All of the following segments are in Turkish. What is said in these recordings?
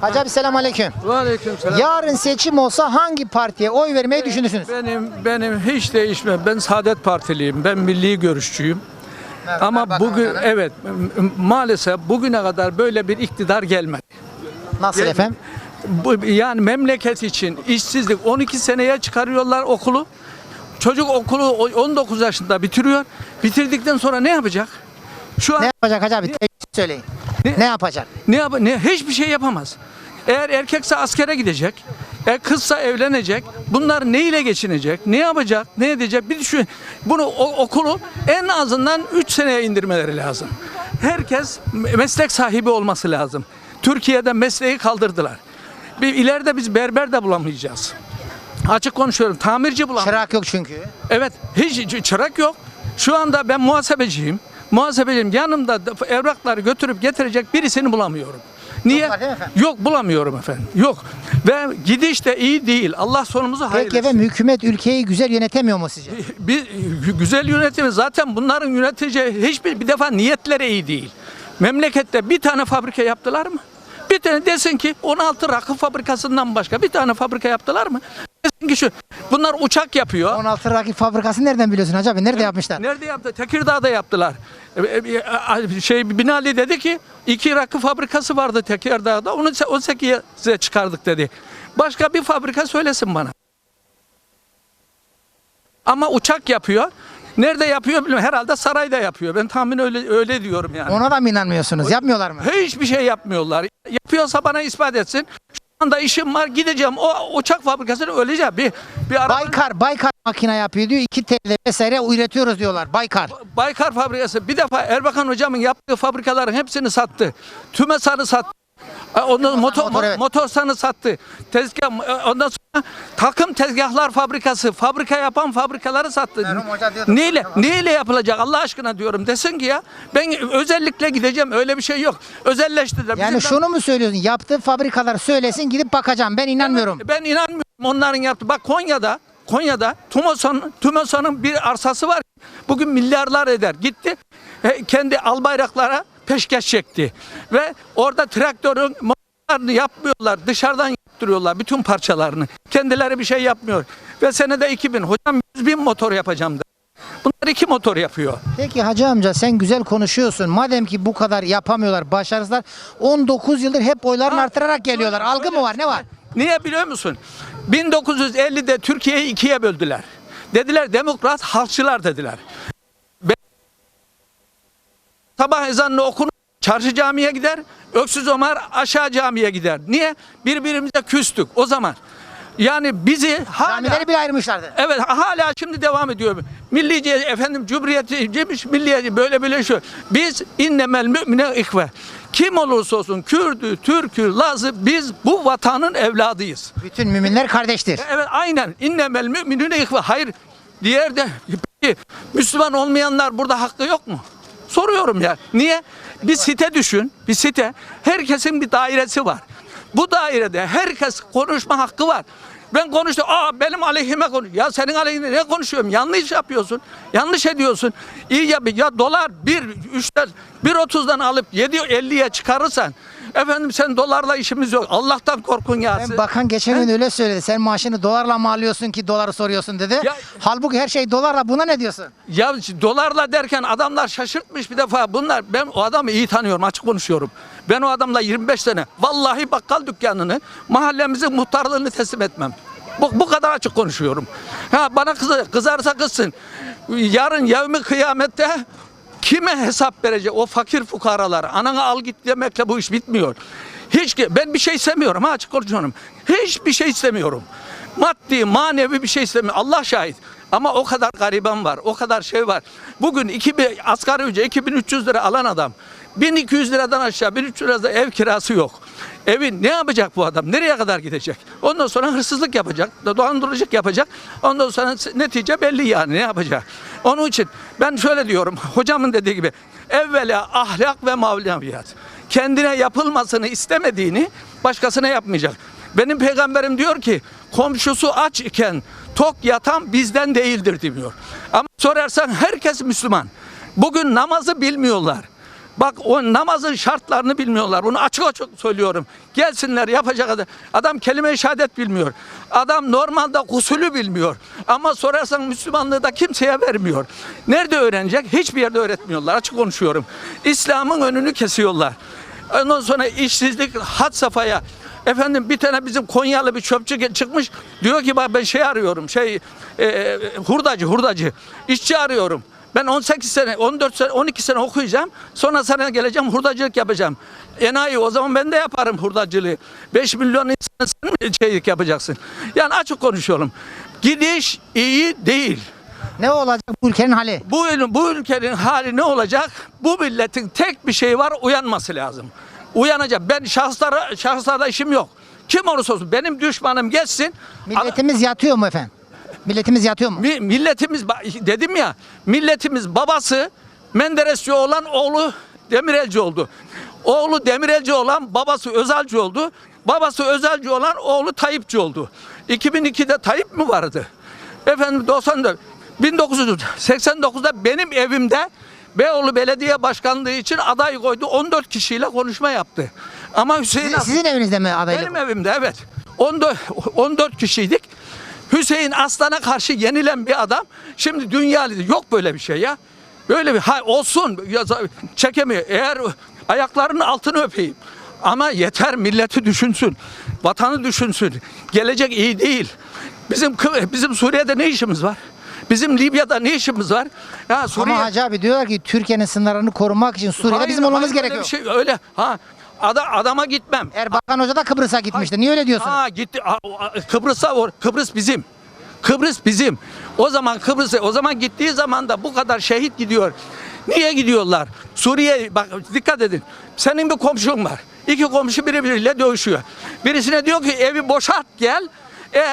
Hacı abi selam aleyküm. Aleykümselam. Yarın seçim olsa hangi partiye oy vermeyi düşünürsünüz? Benim benim hiç değişme. Ben Saadet Partiliyim. Ben milli görüşçüyüm. Ama bugün evet m- maalesef bugüne kadar böyle bir iktidar gelmedi. Nasıl Gel- efendim? Bu, yani memleket için işsizlik 12 seneye çıkarıyorlar okulu. Çocuk okulu o- 19 yaşında bitiriyor. Bitirdikten sonra ne yapacak? Şu an Ne yapacak Hacı abi? Söyleyin. Ne- Ne yapacak? Ne yap ne hiçbir şey yapamaz. Eğer erkekse askere gidecek, eğer kızsa evlenecek. Bunlar ne ile geçinecek? Ne yapacak? Ne edecek? Bir düşün. Bunu o- okulu en azından 3 seneye indirmeleri lazım. Herkes me- meslek sahibi olması lazım. Türkiye'de mesleği kaldırdılar. Bir ileride biz berber de bulamayacağız. Açık konuşuyorum. Tamirci bulamayacağız. Çırak yok çünkü. Evet hiç çırak yok. Şu anda ben muhasebeciyim. Muhasebeciyim. Yanımda da evrakları götürüp getirecek birisini bulamıyorum. Niye? Yok bulamıyorum efendim. Yok. Ve gidiş de iyi değil. Allah sonumuzu hayır Peki efendim hükümet ülkeyi güzel yönetemiyor mu sizce? bir güzel yönetimi zaten bunların yönetici hiçbir bir defa niyetleri iyi değil. Memlekette bir tane fabrika yaptılar mı? Bir tane desin ki 16 rakı fabrikasından başka bir tane fabrika yaptılar mı? Ki şu bunlar uçak yapıyor. 16 rakip fabrikası nereden biliyorsun Hacı abi? Nerede yapmışlar? Nerede yaptı? Tekirdağ'da yaptılar. E, e, e, Şey Binali dedi ki iki rakı fabrikası vardı Tekirdağ'da. Onu se- o sekiye size çıkardık dedi. Başka bir fabrika söylesin bana. Ama uçak yapıyor. Nerede yapıyor bilmiyorum. Herhalde sarayda yapıyor. Ben tahmin öyle öyle diyorum yani. Ona da mı inanmıyorsunuz? Yapmıyorlar mı? Hiçbir şey yapmıyorlar. Yapıyorsa bana ispat etsin. Anda işim var gideceğim. O uçak fabrikasını öleceğim. Bir bir araba- Baykar, Baykar makine yapıyor diyor. 2 TL vesaire üretiyoruz diyorlar. Baykar. Baykar fabrikası bir defa Erbakan hocamın yaptığı fabrikaların hepsini sattı. Tümesan'ı sattı. E, Ondan motor, motor, evet. motorsanı sattı. Tezgah e, ondan sonra takım tezgahlar fabrikası, fabrika yapan fabrikaları sattı. Merhum hoca diyordu. Neyle neyle yapılacak Allah aşkına diyorum desin ki ya ben özellikle gideceğim öyle bir şey yok. Özelleştirdiler. Yani Bizim- şunu mu söylüyorsun? Yaptığı fabrikalar söylesin gidip bakacağım. Ben inanmıyorum. Ben inanmıyorum onların yaptı. Bak Konya'da Konya'da Tumoson, Tumoson'un bir arsası var. Bugün milyarlar eder. Gitti e, kendi albayraklara peşkeş çekti. Ve orada traktörün motorlarını yapmıyorlar. Dışarıdan yaptırıyorlar bütün parçalarını. Kendileri bir şey yapmıyor. Ve senede 2000. Hocam 100 bin motor yapacağım da. Bunlar iki motor yapıyor. Peki hacı amca sen güzel konuşuyorsun. Madem ki bu kadar yapamıyorlar, başarısızlar 19 yıldır hep oylarını artırarak geliyorlar. Algı mı var? Ne var? Niye biliyor musun? 1950'de Türkiye'yi ikiye böldüler. Dediler demokrat halkçılar dediler. Sabah ezanını okunur, çarşı camiye gider, Öksüz Ömer aşağı camiye gider. Niye? Birbirimize küstük o zaman. Yani bizi hala... Camileri bile ayırmışlardı. Evet hala şimdi devam ediyor. Millici efendim Cumhuriyeti demiş milliyetçi böyle böyle şu. Biz innemel mümine ihve. Kim olursa olsun Kürdü, Türkü, Lazı biz bu vatanın evladıyız. Bütün müminler kardeştir. Evet aynen innemel müminüne ihve. Hayır diğer de peki, Müslüman olmayanlar burada hakkı yok mu? Soruyorum ya. Niye? Bir site düşün. Bir site. Herkesin bir dairesi var. Bu dairede herkes konuşma hakkı var. Ben konuştum. Aa benim aleyhime konuş. Ya senin aleyhine ne konuşuyorum? Yanlış yapıyorsun. Yanlış ediyorsun. İyi ya ya dolar 1 3'ten 1.30'dan alıp 7.50'ye çıkarırsan efendim sen dolarla işimiz yok. Allah'tan korkun ya. Ben bakan geçen gün öyle söyledi. Sen maaşını dolarla mı alıyorsun ki doları soruyorsun dedi. Ya- Halbuki her şey dolarla. Buna ne diyorsun? Ya dolarla derken adamlar şaşırtmış bir defa bunlar. Ben o adamı iyi tanıyorum açık konuşuyorum. Ben o adamla 25 sene vallahi bakkal dükkanını mahallemizin muhtarlığını teslim etmem. Bu, bu kadar açık konuşuyorum. Ha bana kızar, kızarsa kızsın. Yarın yevmi kıyamette kime hesap verecek o fakir fukaralar? Ananı al git demekle bu iş bitmiyor. Hiç ben bir şey istemiyorum ha açık konuşuyorum. Hiçbir şey istemiyorum. Maddi, manevi bir şey istemiyorum. Allah şahit. Ama o kadar gariban var, o kadar şey var. Bugün 2000 asgari ücret 2300 lira alan adam 1200 liradan aşağı 1300 lirada ev kirası yok. Evi ne yapacak bu adam? Nereye kadar gidecek? Ondan sonra hırsızlık yapacak, dolandırıcılık yapacak. Ondan sonra netice belli yani ne yapacak? Onun için ben şöyle diyorum, hocamın dediği gibi evvela ahlak ve mavleviyat. Kendine yapılmasını istemediğini başkasına yapmayacak. Benim peygamberim diyor ki komşusu aç iken tok yatan bizden değildir diyor. Ama sorarsan herkes Müslüman. Bugün namazı bilmiyorlar. Bak o namazın şartlarını bilmiyorlar. Bunu açık açık söylüyorum. Gelsinler yapacak adam. Adam kelime-i şehadet bilmiyor. Adam normalde usulü bilmiyor. Ama sorarsan Müslümanlığı da kimseye vermiyor. Nerede öğrenecek? Hiçbir yerde öğretmiyorlar. Açık konuşuyorum. İslam'ın önünü kesiyorlar. Ondan sonra işsizlik had safhaya. Efendim bir tane bizim Konyalı bir çöpçü çıkmış. Diyor ki bak ben şey arıyorum. Şey e, hurdacı hurdacı. İşçi arıyorum. Ben 18 sene, 14 sene, 12 sene okuyacağım. Sonra sana geleceğim hurdacılık yapacağım. Enayi o zaman ben de yaparım hurdacılığı. 5 milyon insan sen mi şeylik yapacaksın? Yani açık konuşuyorum. Gidiş iyi değil. Ne olacak bu ülkenin hali? Bu, bu ülkenin hali ne olacak? Bu milletin tek bir şey var uyanması lazım. Uyanacak. Ben şahıslara, şahıslarda işim yok. Kim olursa olsun benim düşmanım geçsin. Milletimiz yatıyor mu efendim? Milletimiz yatıyor mu? Mi- milletimiz dedim ya milletimiz babası Menderesçi olan oğlu Demirelci oldu. Oğlu Demirelci olan babası Özelci oldu. Babası Özelci olan oğlu Tayyipçi oldu. 2002'de Tayyip mi vardı? Efendim 94 1989'da benim evimde Beyoğlu Belediye Başkanlığı için aday koydu. 14 kişiyle konuşma yaptı. Ama Hüseyin Sizin, sizin evinizde mi adaylık? benim evimde evet. 14, 14 kişiydik. Hüseyin Aslan'a karşı yenilen bir adam. Şimdi dünya lideri. Yok böyle bir şey ya. Böyle bir ha, olsun çekemiyor. Eğer ayaklarının altını öpeyim. Ama yeter milleti düşünsün. Vatanı düşünsün. Gelecek iyi değil. Bizim bizim Suriye'de ne işimiz var? Bizim Libya'da ne işimiz var? Ya Suriye Ama Hacı abi diyorlar ki Türkiye'nin sınırlarını korumak için Suriye'de Hayır, bizim olmamız hayır, gerekiyor. Şey, öyle ha ada, adama gitmem. Erbakan Hoca da Kıbrıs'a gitmişti. Niye öyle diyorsunuz? Ha gitti. A- Kıbrıs'a or- Kıbrıs bizim. Kıbrıs bizim. O zaman Kıbrıs'a o zaman gittiği zaman da bu kadar şehit gidiyor. Niye gidiyorlar? Suriye bak dikkat edin. Senin bir komşun var. İki komşu birbiriyle dövüşüyor. Birisine diyor ki evi boşalt gel. E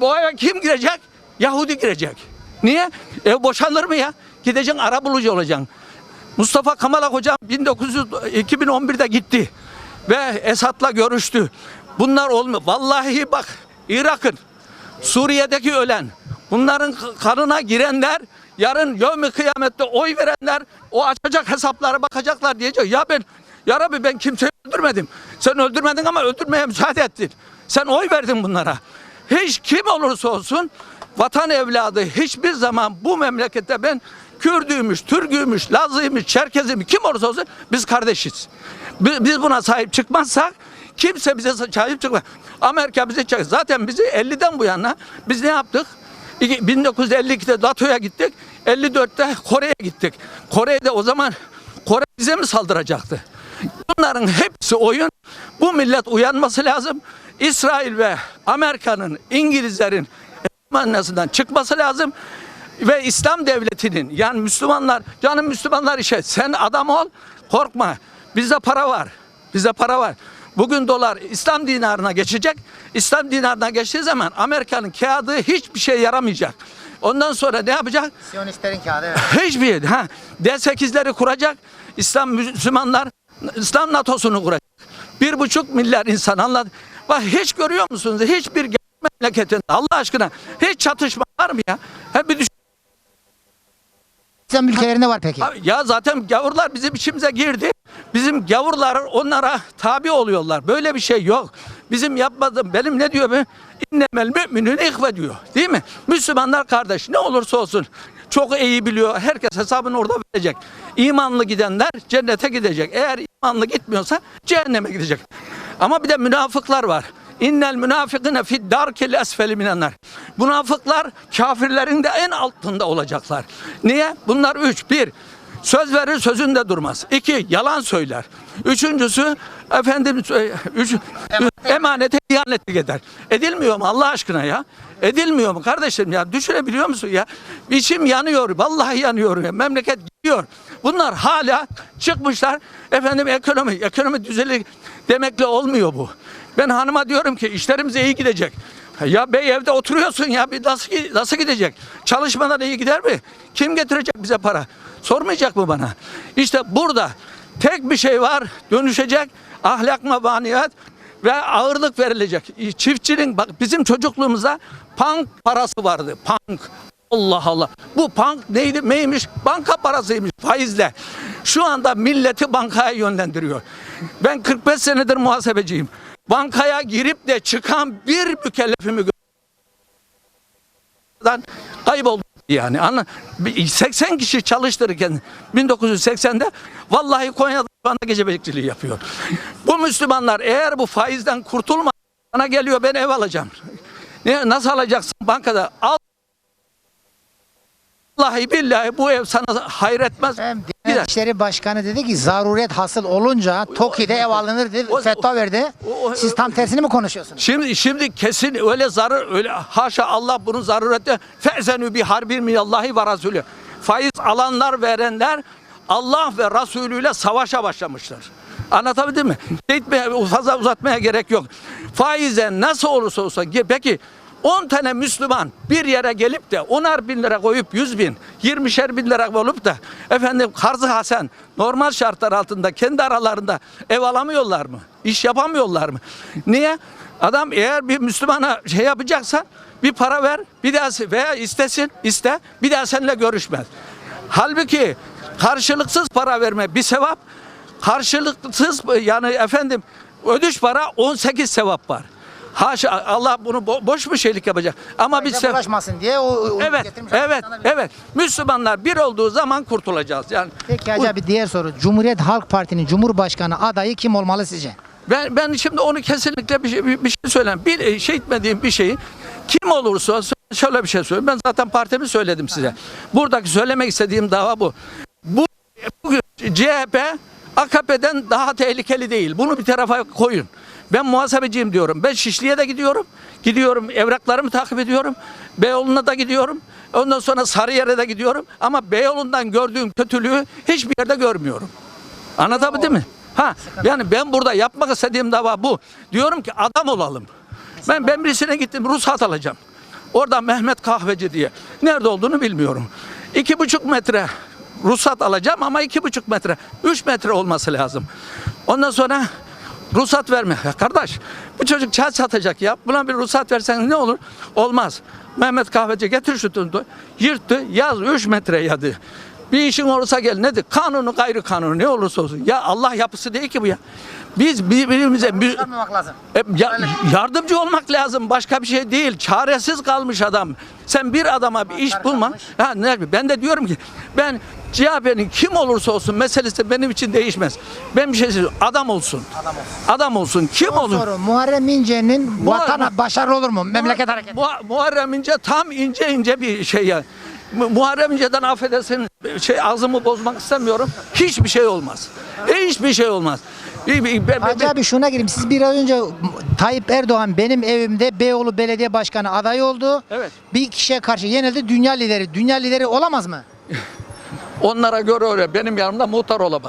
bu eve kim girecek? Yahudi girecek. Niye? Ev boşalır mı ya? Gideceksin ara bulucu olacaksın. Mustafa Kemal Hocam 1900 2011'de gitti ve Esad'la görüştü. Bunlar olmuyor. Vallahi bak Irak'ın Suriye'deki ölen bunların kanına girenler yarın yevmi kıyamette oy verenler o açacak hesaplara bakacaklar diyecek. Ya ben ya Rabbi ben kimseyi öldürmedim. Sen öldürmedin ama öldürmeye müsaade ettin. Sen oy verdin bunlara. Hiç kim olursa olsun vatan evladı hiçbir zaman bu memlekette ben Kürdüymüş, Türküymüş, Lazıymış, Çerkeziymiş kim olursa olsun biz kardeşiz. Bi- Biz buna sahip çıkmazsak kimse bize sahip çıkmaz. Amerika bize çek. Zaten bizi 50'den bu yana biz ne yaptık? İki- 1952'de NATO'ya gittik. 54'te Kore'ye gittik. Kore'de o zaman Kore bize mi saldıracaktı? Bunların hepsi oyun. Bu millet uyanması lazım. İsrail ve Amerika'nın, İngilizlerin manasından çıkması lazım. Ve İslam devletinin yani Müslümanlar, canım Müslümanlar işe sen adam ol, korkma. Bizde para var. Bizde para var. Bugün dolar İslam dinarına geçecek. İslam dinarına geçtiği zaman Amerika'nın kağıdı hiçbir şey yaramayacak. Ondan sonra ne yapacak? Siyonistlerin kağıdı evet. Hiçbir. Ha, D8'leri kuracak. İslam Müslümanlar İslam NATO'sunu kuracak. Bir buçuk milyar insan anladı. Bak hiç görüyor musunuz? Hiçbir memleketinde Allah aşkına hiç çatışma var mı ya? Hep bir düşün- İslam ülkelerinde var peki. Ya zaten gavurlar bizim içimize girdi. Bizim gavurlar onlara tabi oluyorlar. Böyle bir şey yok. Bizim yapmadığım benim ne diyor be? İnnemel müminün ihve diyor. Değil mi? Müslümanlar kardeş ne olursa olsun. Çok iyi biliyor. Herkes hesabını orada verecek. İmanlı gidenler cennete gidecek. Eğer imanlı gitmiyorsa cehenneme gidecek. Ama bir de münafıklar var. İnnel münafıkine fid darkil esfeli minenler. Münafıklar kafirlerin de en altında olacaklar. Niye? Bunlar üç. Bir, söz verir sözünde durmaz. İki, yalan söyler. Üçüncüsü, efendim, e, üç, emanete ihanet eder. Edilmiyor mu Allah aşkına ya? Edilmiyor mu kardeşim ya? Düşünebiliyor musun ya? İçim yanıyor. Vallahi yanıyor ya. Memleket gidiyor. Bunlar hala çıkmışlar. Efendim ekonomi, ekonomi düzeli demekle olmuyor bu. Ben hanıma diyorum ki işlerimiz iyi gidecek. Ya bey evde oturuyorsun ya bir nasıl, nasıl gidecek? Çalışmadan iyi gider mi? Kim getirecek bize para? Sormayacak mı bana? İşte burada tek bir şey var dönüşecek ahlak mabaniyat ve ağırlık verilecek. Çiftçinin bak bizim çocukluğumuzda punk parası vardı. Punk Allah Allah. Bu bank neydi? Neymiş? Banka parasıymış faizle. Şu anda milleti bankaya yönlendiriyor. Ben 45 senedir muhasebeciyim. Bankaya girip de çıkan bir mükellefimi kayboldu yani. Anla, bir 80 kişi çalıştırırken 1980'de vallahi Konya'da şu anda gece bekçiliği yapıyor. Bu Müslümanlar eğer bu faizden kurtulma bana geliyor ben ev alacağım. Ne, nasıl alacaksın bankada? Al Vallahi billahi bu ev sana hayretmez. Hem. Diyanet İşleri Başkanı dedi ki zaruret hasıl olunca TOKİ'de ev alınır dedi. o- Fetva verdi. o- Siz tam tersini mi konuşuyorsunuz? Şimdi şimdi kesin öyle zarar öyle haşa Allah bunun zarurette fezenü bi harbin minallahi ve rasulü. Faiz alanlar verenler Allah ve Resulü ile savaşa başlamışlar. Anlatabildim mi? Gitmeye, fazla uzatmaya gerek yok. Faize nasıl olursa olsa ge- peki 10 tane Müslüman bir yere gelip de 10'ar bin lira koyup 100 bin, 20'şer bin lira olup da efendim Karzı Hasan normal şartlar altında kendi aralarında ev alamıyorlar mı? İş yapamıyorlar mı? Niye? Adam eğer bir Müslümana şey yapacaksa bir para ver, bir daha veya istesin, iste, bir daha seninle görüşmez. Halbuki karşılıksız para verme bir sevap, karşılıksız yani efendim ödüş para 18 sevap var. Haşa Allah bunu bo- boş mu şeylik yapacak? Ama biz Bize sev- bulaşmasın diye o, o Evet, getirmiş. evet, evet. Müslümanlar bir olduğu zaman kurtulacağız. Yani Peki Hacı abi diğer soru. Cumhuriyet Halk Parti'nin Cumhurbaşkanı adayı kim olmalı sizce? Ben ben şimdi onu kesinlikle bir şey, bir, bir şey söyleyeyim. Bir e, şey etmediğim bir şeyi kim olursa şöyle bir şey söyleyeyim. Ben zaten partimi söyledim size. Buradaki söylemek istediğim dava bu. Bu bugün CHP AKP'den daha tehlikeli değil. Bunu bir tarafa koyun. Ben muhasebeciyim diyorum. Ben Şişli'ye de gidiyorum. Gidiyorum evraklarımı takip ediyorum. Beyoğlu'na da gidiyorum. Ondan sonra Sarıyer'e de gidiyorum. Ama Beyoğlu'ndan gördüğüm kötülüğü hiçbir yerde görmüyorum. Anlatabildim mi? Ha yani ben burada yapmak istediğim dava bu. Diyorum ki adam olalım. Ben ben birisine gittim ruhsat alacağım. Orada Mehmet Kahveci diye. Nerede olduğunu bilmiyorum. İki buçuk metre ruhsat alacağım ama iki buçuk metre. Üç metre olması lazım. Ondan sonra ruhsat verme. Ya kardeş bu çocuk çay satacak ya. Buna bir ruhsat versen ne olur? Olmaz. Mehmet Kahveci getir şu tundu. Yırttı. Yaz 3 metre yadı. Bir işin olursa gel nedir? Kanunu gayrı kanunu ne olursa olsun. Ya Allah yapısı değil ki bu ya. Biz birbirimize bir, lazım. e, ya- yardımcı olmak lazım. Başka bir şey değil. Çaresiz kalmış adam. Sen bir adama bir iş bulma. Ha, ne, ben de diyorum ki ben CHP'nin kim olursa olsun meselesi benim için değişmez. Ben bir şey söylüyorum. Adam olsun. Adam olsun. Adam olsun. Kim Son olur? soru. Muharrem İnce'nin Muharrem- vatana başarılı olur mu? Memleket hareketi. Mu- Muharrem İnce tam ince ince bir şey ya. Mu- Muharrem İnce'den affedersin şey ağzımı bozmak istemiyorum. Hiçbir şey olmaz. Hiçbir şey olmaz. Hacı abi şuna gireyim. Siz biraz önce Tayyip Erdoğan benim evimde Beyoğlu Belediye Başkanı adayı oldu. Evet. Bir kişiye karşı yenildi. Dünya lideri. Dünya lideri olamaz mı? Onlara göre öyle benim yanımda muhtar olamaz.